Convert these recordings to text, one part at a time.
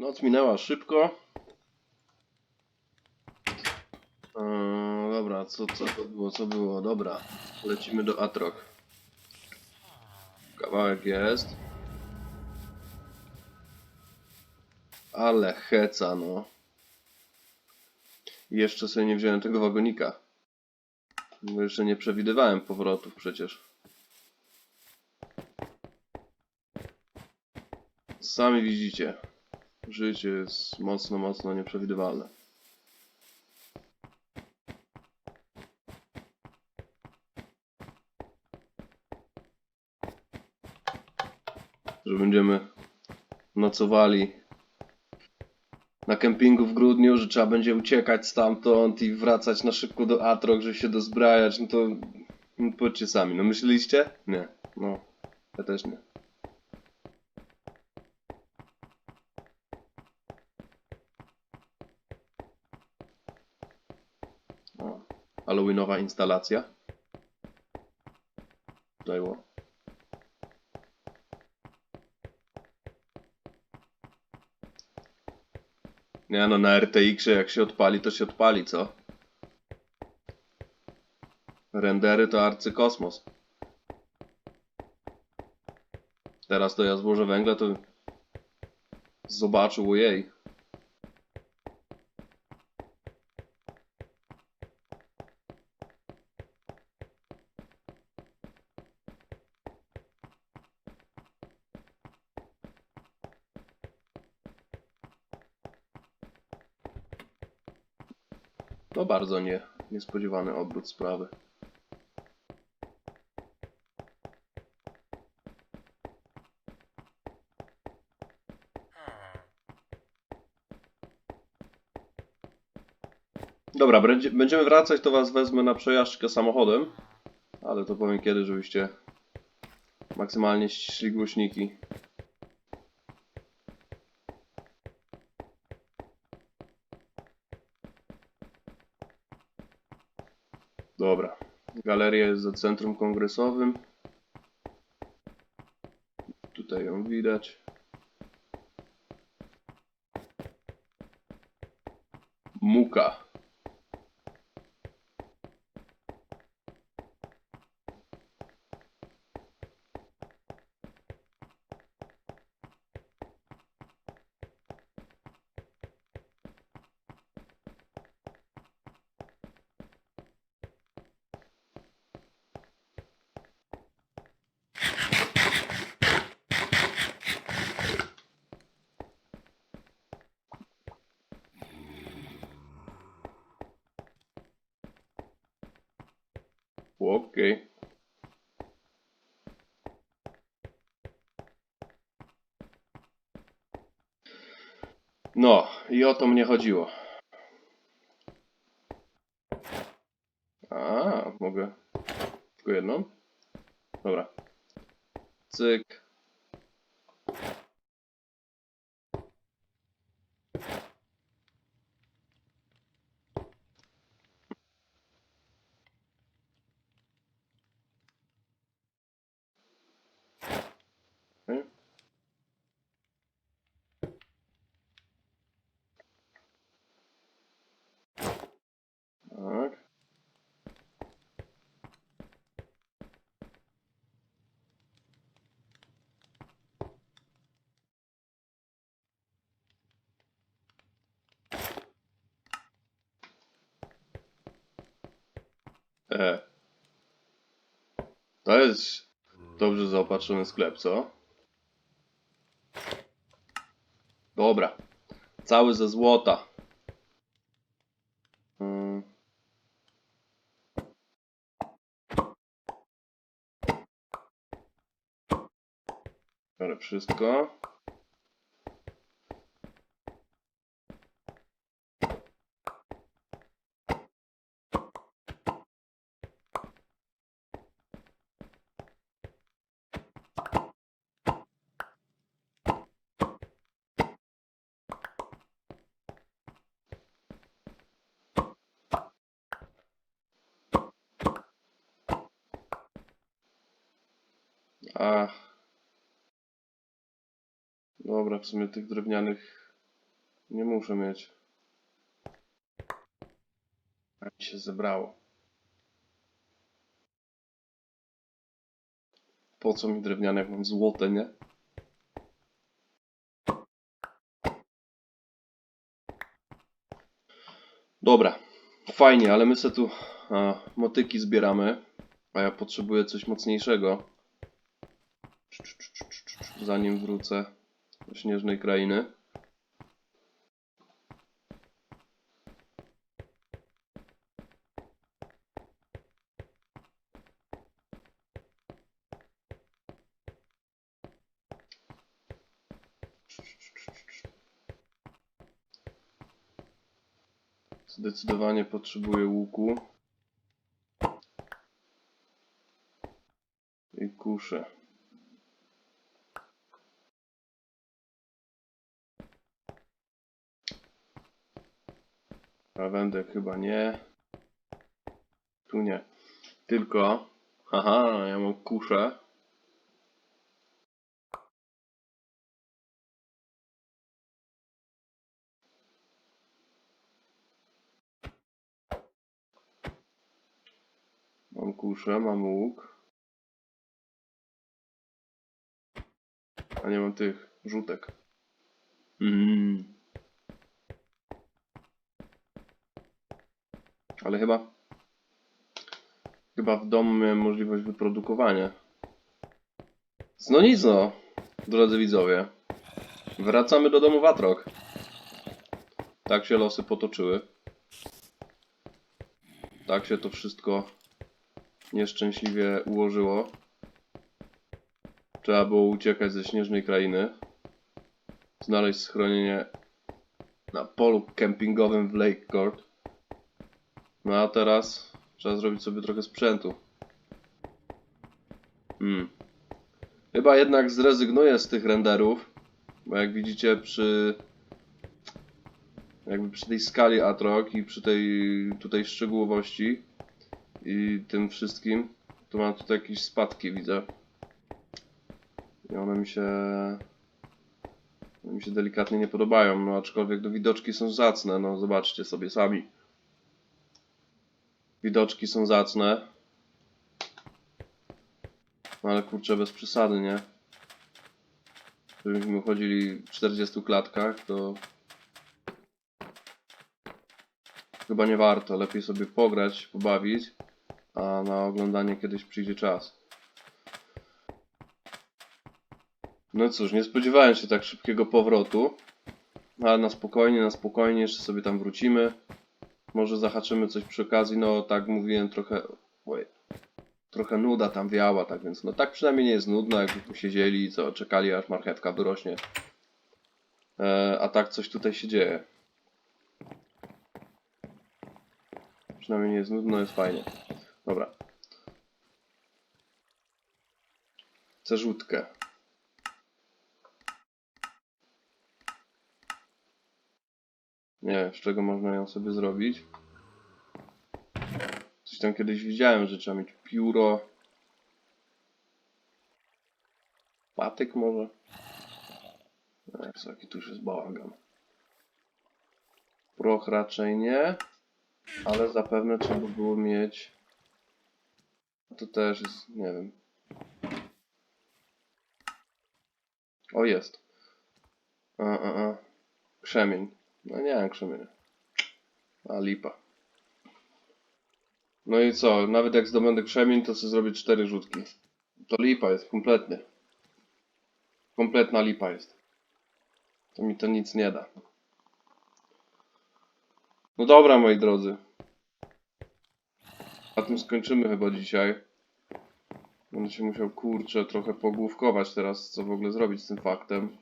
Noc minęła szybko. Eee, dobra, co, co to było, co było? Dobra, lecimy do Atrok. Kawałek jest. Ale heca, no. Jeszcze sobie nie wziąłem tego wagonika. Bo jeszcze nie przewidywałem powrotów przecież. Sami widzicie. Życie jest mocno, mocno nieprzewidywalne. Że będziemy nocowali na kempingu w grudniu, że trzeba będzie uciekać stamtąd i wracać na szybko do Atrok, żeby się dozbrajać, no to no, powiedzcie sami. No myśleliście? Nie. No, ja też nie. O, Halloweenowa instalacja. Zajło. Nie no, na RTX-ie jak się odpali, to się odpali, co? Rendery to arcykosmos. Teraz to ja złożę węgla, to zobaczył, ojej. To bardzo nie, niespodziewany obrót sprawy. Dobra, będzie, będziemy wracać, to was wezmę na przejażdżkę samochodem. Ale to powiem kiedy, żebyście maksymalnie ściśli głośniki. Dobra. Galeria jest za centrum kongresowym. Tutaj ją widać. Muka. Okej. No, i o to mnie chodziło. A, mogę. Tylko jedną? Dobra. Cyk. Okej. Tak. E. To jest dobrze zaopatrzony sklep, co? Dobra. Cały ze złota. Mm. Biorę wszystko. Ach. Dobra, w sumie tych drewnianych Nie muszę mieć. A mi się zebrało. Po co mi drewniane, jak mam złote, nie? Dobra, fajnie, ale my se tu a, motyki zbieramy, a ja potrzebuję coś mocniejszego. Zanim wrócę do śnieżnej krainy. Zdecydowanie potrzebuję łuku. I kuszę. Ławędek chyba nie. Tu nie. Tylko. Haha, ja mam kuszę. Mam kuszę, mam łuk. A nie mam tych rzutek. Mm. Ale chyba. Chyba w domu miałem możliwość wyprodukowania. No nic no, drodzy widzowie. Wracamy do domu Watrok. Tak się losy potoczyły. Tak się to wszystko nieszczęśliwie ułożyło. Trzeba było uciekać ze śnieżnej krainy. Znaleźć schronienie na polu kempingowym w Lake Court. No a teraz trzeba zrobić sobie trochę sprzętu. Hmm. Chyba jednak zrezygnuję z tych renderów, bo jak widzicie przy jakby przy tej skali Atrok i przy tej tutaj szczegółowości i tym wszystkim, to mam tutaj jakieś spadki widzę. I one mi się one mi się delikatnie nie podobają, no aczkolwiek no widoczki są zacne, no zobaczcie sobie sami. Widoczki są zacne. No ale kurczę, bez przesady, nie? Gdybyśmy chodzili w 40 klatkach, to chyba nie warto. Lepiej sobie pograć, pobawić, a na oglądanie kiedyś przyjdzie czas. No cóż, nie spodziewałem się tak szybkiego powrotu, ale na spokojnie, na spokojnie, jeszcze sobie tam wrócimy. Może zahaczymy coś przy okazji, no tak mówiłem trochę, oj, trochę nuda tam wiała, tak więc no tak przynajmniej nie jest nudno, jakbyśmy siedzieli i co, czekali aż marchewka wyrośnie. E, a tak coś tutaj się dzieje. Przynajmniej nie jest nudno, jest fajnie. Dobra. Chcę Nie z czego można ją sobie zrobić. Coś tam kiedyś widziałem, że trzeba mieć pióro. Patyk może? Co, jaki tu już jest bałagan. Proch raczej nie. Ale zapewne trzeba by było mieć... To też jest, nie wiem. O, jest. A, a, a. Krzemień. No nie mam krzemienia. A lipa. No i co? Nawet jak zdobędę krzemień, to sobie zrobię cztery rzutki. To lipa jest, kompletnie. Kompletna lipa jest. To mi to nic nie da. No dobra, moi drodzy. Na tym skończymy chyba dzisiaj. Będę się musiał, kurczę, trochę pogłówkować teraz, co w ogóle zrobić z tym faktem,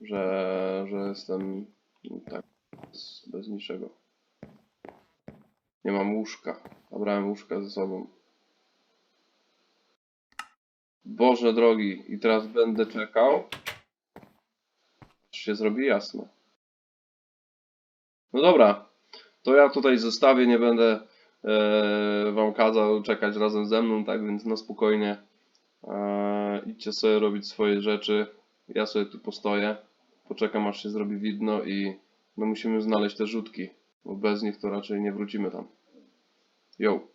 że, że jestem no, tak bez, bez niczego. Nie mam łóżka. Zabrałem łóżka ze sobą. Boże drogi, i teraz będę czekał, aż się zrobi jasno. No dobra, to ja tutaj zostawię, nie będę e, wam kazał czekać razem ze mną, tak więc na spokojnie e, idźcie sobie robić swoje rzeczy. Ja sobie tu postoję. Poczekam aż się zrobi widno i no musimy znaleźć te rzutki, bo bez nich to raczej nie wrócimy tam. Yo.